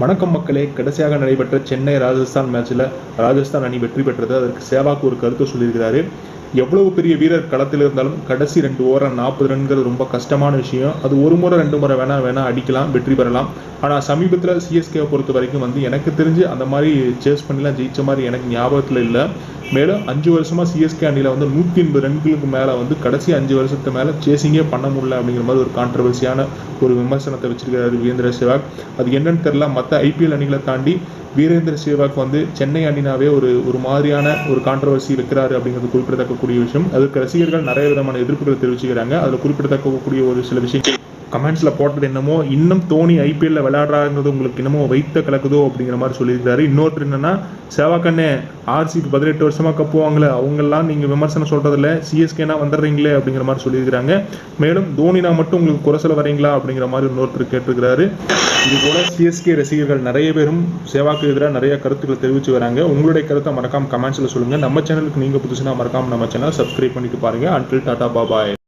வணக்கம் மக்களே. கடைசியாக நடைபெற்ற சென்னை ராஜஸ்தான் மேட்ச்சில் ராஜஸ்தான் அணி வெற்றி பெற்றது. அதற்கு சேவாக்கு ஒரு கருத்து சொல்லியிருக்கிறாரு. எவ்வளவு பெரிய வீரர் களத்தில் இருந்தாலும் கடைசி ரெண்டு ஓரம் நாற்பது ரன்கள் ரொம்ப கஷ்டமான விஷயம். அது ஒரு முறை ரெண்டு முறை வேணா வேணா அடிக்கலாம் வெற்றி பெறலாம். ஆனால் சமீபத்தில் சிஎஸ்கேவை பொறுத்த வரைக்கும் வந்து எனக்கு தெரிஞ்சு அந்த மாதிரி சேஸ் பண்ணிலாம் ஜெயிச்ச மாதிரி எனக்கு ஞாபகத்தில் இல்லை. மேலும் அஞ்சு வருஷமாக சிஎஸ்கே அணியில் வந்து நூற்றி எண்பது ரன்களுக்கு மேலே வந்து கடைசி அஞ்சு வருஷத்துக்கு மேலே சேசிங்கே பண்ண முடியல அப்படிங்கிற மாதிரி ஒரு கான்ட்ரவர்சியான ஒரு விமர்சனத்தை வச்சிருக்காரு வீரேந்திர சேவாக். அது என்னன்னு தெரில மற்ற ஐபிஎல் அணிகளை தாண்டி வீரேந்திர சேவாக் வந்து சென்னை அணினாவே ஒரு ஒரு மாதிரியான ஒரு கான்ட்ரவர்சி வைக்கிறாரு அப்படிங்கிறது குறிப்பிடத்தக்கக்கூடிய விஷயம். அதுக்கு ரசிகர்கள் நிறைய விதமான எதிர்ப்புகள் தெரிவிச்சுக்கிறாங்க. அதில் குறிப்பிடத்தக்கக்கூடிய ஒரு சில விஷயங்கள் கமெண்ட்ஸில் போட்டது என்னமோ இன்னும் தோனி ஐபிஎல்ல விளையாடுறாங்கிறது உங்களுக்கு என்னமோ வைத்த கலக்குதோ அப்படிங்கிற மாதிரி சொல்லியிருக்காரு இன்னொருத்தர் என்னன்னா சேவாக்கண்ணே ஆர்சிக்கு பதினெட்டு வருஷமா கப்புவாங்களே அவங்கெல்லாம் நீங்கள் விமர்சனம் சொல்றதில்ல. சிஎஸ்கேனா வந்துடுறீங்களே அப்படிங்கிற மாதிரி சொல்லியிருக்கிறாங்க. மேலும் தோனினா மட்டும் உங்களுக்கு குறைசல வரீங்களா அப்படிங்கிற மாதிரி இன்னொருத்தர் கேட்டிருக்கிறாரு. இது போல சிஎஸ்கே ரசிகர்கள் நிறைய பேரும் சேவாக்கு எதிராக நிறைய கருத்துக்களை தெரிவிச்சு வராங்க. உங்களுடைய கருத்தை மறக்காம கமெண்ட்ஸில் சொல்லுங்க. நம்ம சேனலுக்கு நீங்க புதுசுனா மறக்காம நம்ம சேனல் சப்ஸ்கிரைப் பண்ணிட்டு பாருங்க. அன்டில் டாடா பாபாய்